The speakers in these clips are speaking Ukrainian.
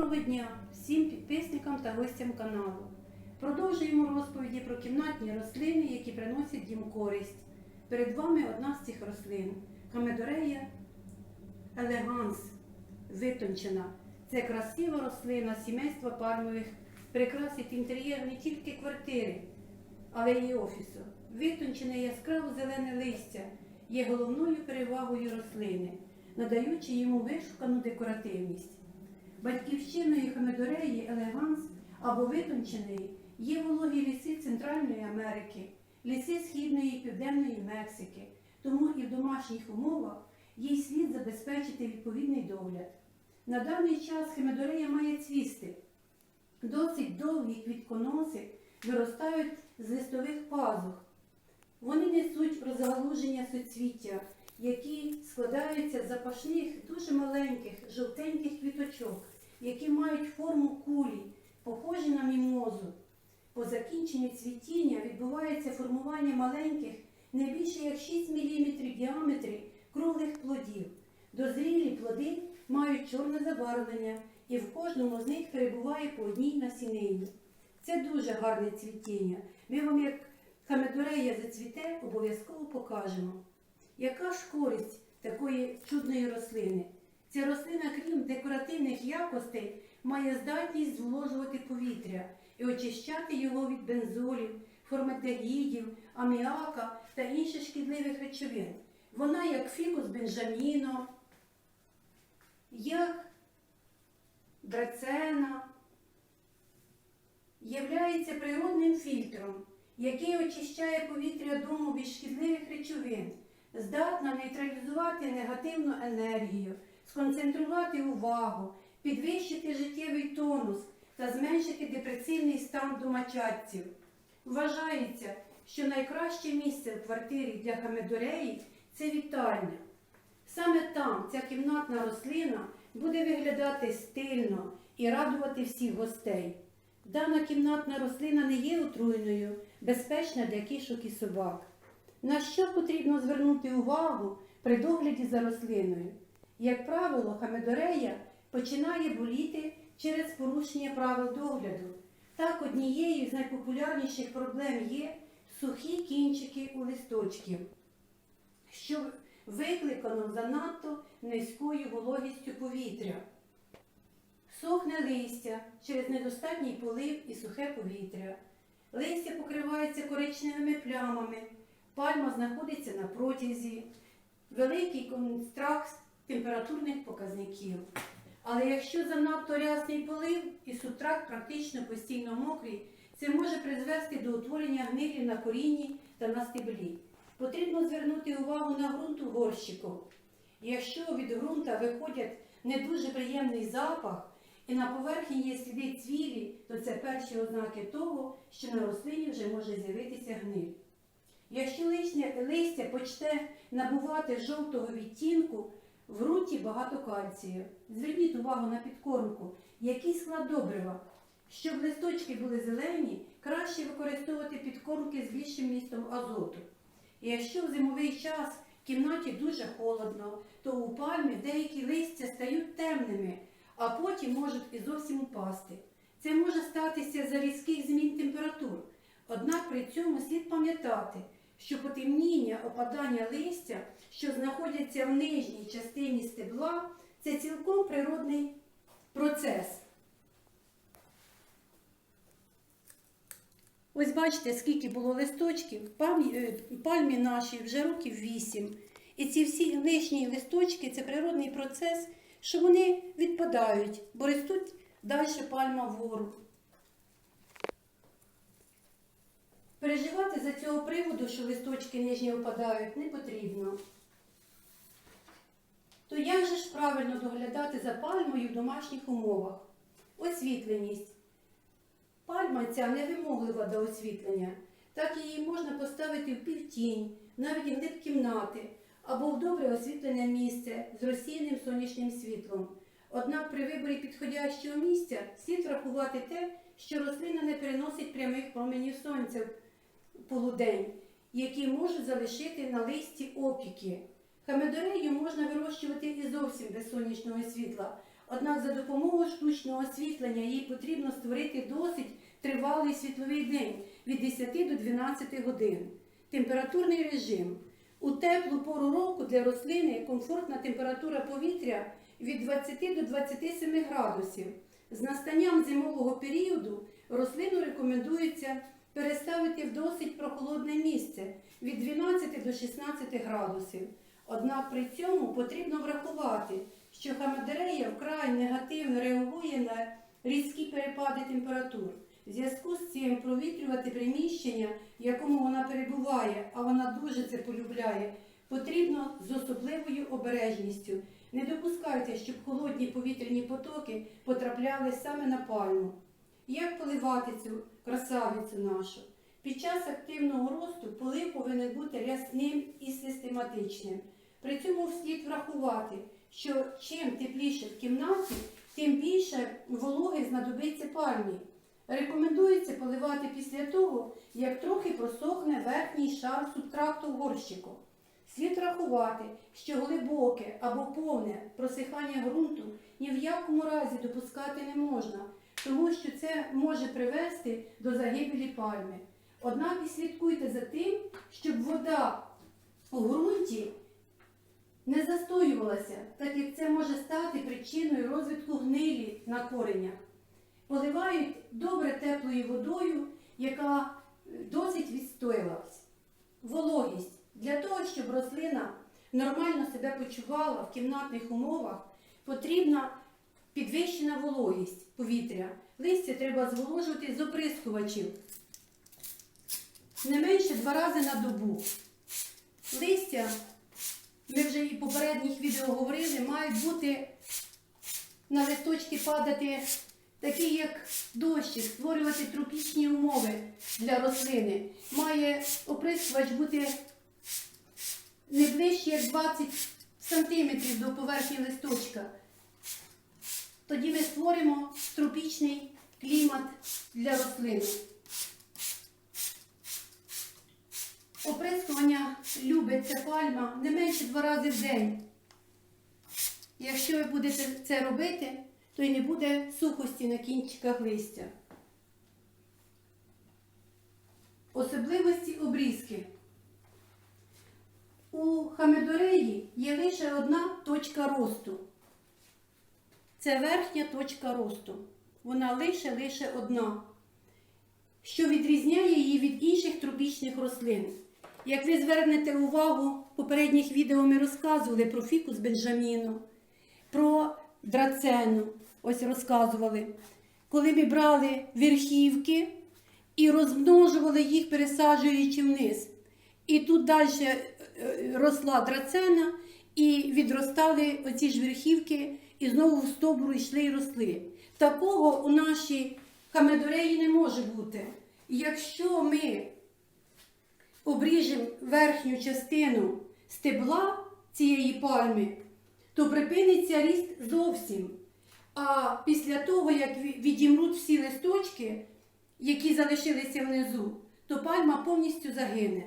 Доброго дня всім підписникам та гостям каналу. Продовжуємо розповіді про кімнатні рослини, які приносять їм користь. Перед вами одна з цих рослин камедорея елеганс, витончена. Це красива рослина сімейства пальмових, прикрасить інтер'єр не тільки квартири, але й офісу. Витончене яскраво зелене листя є головною перевагою рослини, надаючи йому вишукану декоративність. Батьківщиною хамедореї елеганс або витонченої є вологі ліси Центральної Америки, ліси Східної і Південної Мексики, тому і в домашніх умовах їй слід забезпечити відповідний догляд. На даний час хемедорея має цвісти. Досить довгі квітконоси виростають з листових пазух. Вони несуть розгалуження суцвіття, які складаються з запашних, дуже маленьких, жовтеньких квіточок, які мають форму кулі, похожі на мімозу. По закінченню цвітіння відбувається формування маленьких, не більше як 6 мм діаметрі круглих плодів. Дозрілі плоди мають чорне забарвлення, і в кожному з них перебуває по одній насінині. Це дуже гарне цвітіння. Ми вам, як хамедорея зацвіте, обов'язково покажемо. Яка ж користь такої чудної рослини? Ця рослина, крім декоративних якостей, має здатність зволожувати повітря і очищати його від бензолів, формальдегідів, аміака та інших шкідливих речовин. Вона як фікус бенджаміно, як драцена, являється природним фільтром, який очищає повітря дому від шкідливих речовин, здатна нейтралізувати негативну енергію, сконцентрувати увагу, підвищити життєвий тонус та зменшити депресивний стан домочадців. Вважається, що найкраще місце в квартирі для хамедореї це вітальня. Саме там ця кімнатна рослина буде виглядати стильно і радувати всіх гостей. Дана кімнатна рослина не є отруйною, безпечна для кішок і собак. На що потрібно звернути увагу при догляді за рослиною? Як правило, хамедорея починає боліти через порушення правил догляду. Так, однією з найпопулярніших проблем є сухі кінчики у листочків, що викликано занадто низькою вологістю повітря. Сохне листя через недостатній полив і сухе повітря. Листя покривається коричневими плямами, пальма знаходиться на протязі, великий контракт температурних показників. Але якщо занадто рясний полив і субтракт практично постійно мокрий, це може призвести до утворення гнилі на корінні та на стеблі. Потрібно звернути увагу на ґрунт у горщику. Якщо від ґрунта виходять не дуже приємний запах і на поверхні є сліди цвілі, то це перші ознаки того, що на рослині вже може з'явитися гниль. Якщо листя, почне набувати жовтого відтінку, в ґрунті багато кальцію. Зверніть увагу на підкормку, який склад добрива. Щоб листочки були зелені, краще використовувати підкормки з більшим містом азоту. І якщо в зимовий час в кімнаті дуже холодно, то у пальмі деякі листя стають темними, а потім можуть і зовсім упасти. Це може статися за різких змін температур. Однак при цьому слід пам'ятати, що потемніння, опадання листя, що знаходяться в нижній частині стебла, це цілком природний процес. Ось бачите, скільки було листочків, е, пальмі нашій вже років вісім. І ці всі лишні листочки це природний процес, що вони відпадають, бо ростуть далі пальма вгору. Переживати за цього приводу, що листочки нижні опадають, не потрібно. То як же ж правильно доглядати за пальмою в домашніх умовах? Освітленість. Пальма ця невимоглива до освітлення, так її можна поставити в півтінь, навіть в глиб кімнати, або в добре освітлене місце з розсіяним сонячним світлом. Однак при виборі підходящого місця слід врахувати те, що рослина не переносить прямих променів сонця полудень, які можуть залишити на листі опіки. Хамедорею можна вирощувати і зовсім без сонячного світла, Однак за допомогою штучного освітлення їй потрібно створити досить тривалий світловий день від 10 до 12 годин. Температурний режим. У теплу пору року для рослини комфортна температура повітря від 20 до 27 градусів. З настанням зимового періоду рослину рекомендується переставити в досить прохолодне місце від 12 до 16 градусів. Однак при цьому потрібно врахувати, що хамедерея вкрай негативно реагує на різкі перепади температур. В зв'язку з цим провітрювати приміщення, в якому вона перебуває, а вона дуже це полюбляє, потрібно з особливою обережністю. Не допускайте, щоб холодні повітряні потоки потрапляли саме на пальму. Як поливати цю красавицю нашу? Під час активного росту полив повинен бути рясним і систематичним. При цьому слід врахувати, що чим тепліше в кімнаті, тим більше вологи знадобиться пальмі. Рекомендується поливати після того, як трохи просохне верхній шар субтракту горщику. Слід рахувати, що глибоке або повне просихання ґрунту ні в якому разі допускати не можна, тому що це може привести до загибелі пальми. Однак і слідкуйте за тим, щоб вода у ґрунті не застоювалася, так як це може стати причиною розвитку гнилі на коренях. Поливають добре теплою водою, яка е, досить відстоялась. Вологість. Для того, щоб рослина нормально себе почувала в кімнатних умовах, потрібна підвищена вологість повітря. Листя треба зволожувати з оприскувачів не менше два рази на добу. Листя, ми вже і в попередніх відео говорили, мають бути на листочки падати такі, як дощі, створювати тропічні умови для рослини. Має оприскувач бути не ближче як 20 сантиметрів до поверхні листочка. Тоді ми створимо тропічний клімат для рослини. Оприскування любить ця пальма не менше два рази в день. Якщо ви будете це робити, то й не буде сухості на кінчиках листя. Особливості обрізки. У хамедореї є лише одна точка росту. Це верхня точка росту. Вона лише лише одна, що відрізняє її від інших тропічних рослин. Як ви звернете увагу, в попередніх відео ми розказували про фікус бенджаміну, про драцену. Ось розказували. Коли ми брали верхівки і розмножували їх, пересаджуючи вниз. І тут далі е, росла драцена, і відростали оці ж верхівки, і знову в стовбуру йшли і росли. Такого у нашій хамедореї не може бути. Якщо ми обріжемо верхню частину стебла цієї пальми, то припиниться ріст зовсім. А після того, як відімруть всі листочки, які залишилися внизу, то пальма повністю загине.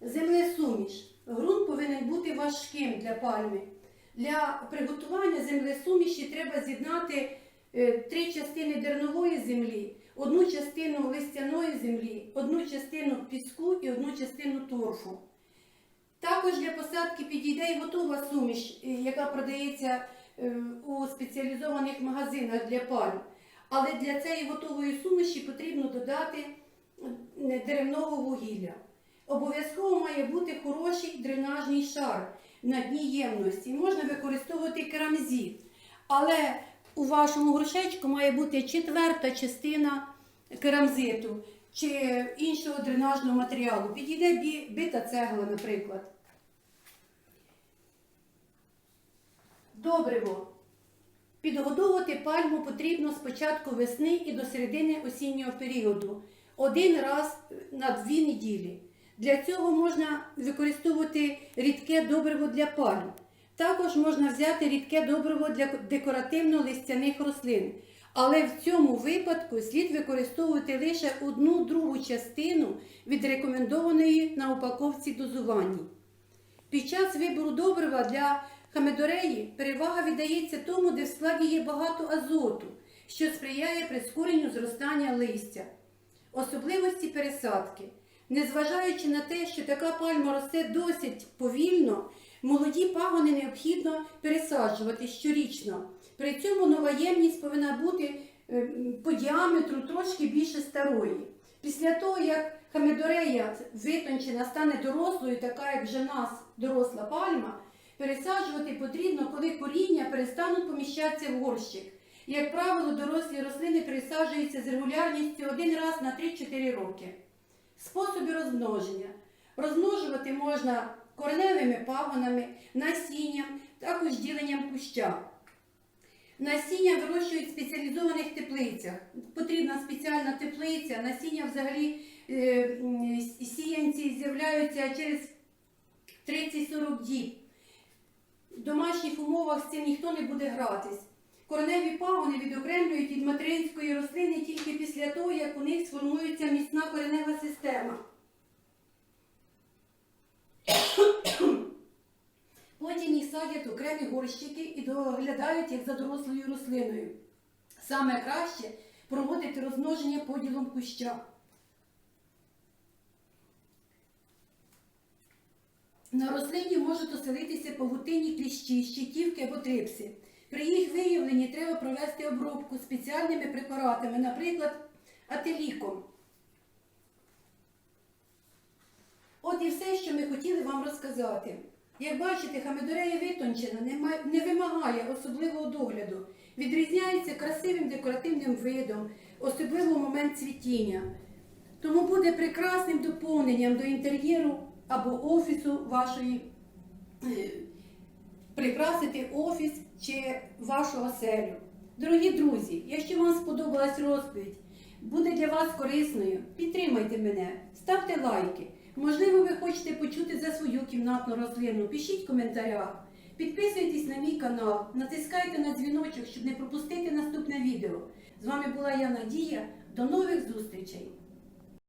Землесуміш. Ґрунт повинен бути важким для пальми. Для приготування землесуміші треба з'єднати е, три частини дернової землі, одну частину листяної землі, одну частину піску і одну частину торфу. Також для посадки підійде і готова суміш, е, яка продається е, у спеціалізованих магазинах для пальм. Але для цієї готової суміші потрібно додати деревного вугілля. Обов'язково має бути хороший дренажний шар на дні ємності. Можна використовувати керамзит. Але у вашому горшечку має бути четверта частина керамзиту чи іншого дренажного матеріалу. Підійде бита цегла, наприклад. Добриво. Підгодовувати пальму потрібно з початку весни і до середини осіннього періоду. Один раз на дві неділі. Для цього можна використовувати рідке добриво для пальм. Також можна взяти рідке добриво для декоративно-листяних рослин. Але в цьому випадку слід використовувати лише одну другу частину від рекомендованої на упаковці дозування. Під час вибору добрива для хамедореї перевага віддається тому, де в складі є багато азоту, що сприяє прискоренню зростання листя. Особливості пересадки. Незважаючи на те, що така пальма росте досить повільно, молоді пагони необхідно пересаджувати щорічно. При цьому нова ємність повинна бути е, по діаметру трошки більше старої. Після того, як хамедорея витончена стане дорослою, така як вже нас доросла пальма, пересаджувати потрібно, коли коріння перестануть поміщатися в горщик. Як правило, дорослі рослини пересаджуються з регулярністю один раз на 3-4 роки. Способи розмноження. Розмножувати можна кореневими пагонами, насінням, також діленням куща. Насіння вирощують в спеціалізованих теплицях. Потрібна спеціальна теплиця. Насіння взагалі е, сіянці з'являються через 30-40 діб. В домашніх умовах з цим ніхто не буде гратись. Кореневі пагони відокремлюють від материнської рослини тільки після того, як у них сформується міцна коренева система. Потім їх садять окремі горщики і доглядають як за дорослою рослиною. Саме краще проводити розмноження поділом куща. На рослині можуть оселитися павутинні кліщі, щитівки або трипси. При їх виявленні треба провести обробку спеціальними препаратами, наприклад, ателіком. От і все, що ми хотіли вам розказати. Як бачите, хамедорея витончена, не, вимагає особливого догляду, відрізняється красивим декоративним видом, особливо момент цвітіння. Тому буде прекрасним доповненням до інтер'єру або офісу вашої, е, прикрасити офіс чи вашу оселю. Дорогі друзі, якщо вам сподобалась розповідь, буде для вас корисною, підтримайте мене, ставте лайки. Можливо, ви хочете почути за свою кімнатну рослину. Пишіть в коментарях. Підписуйтесь на мій канал, натискайте на дзвіночок, щоб не пропустити наступне відео. З вами була я Надія. До нових зустрічей!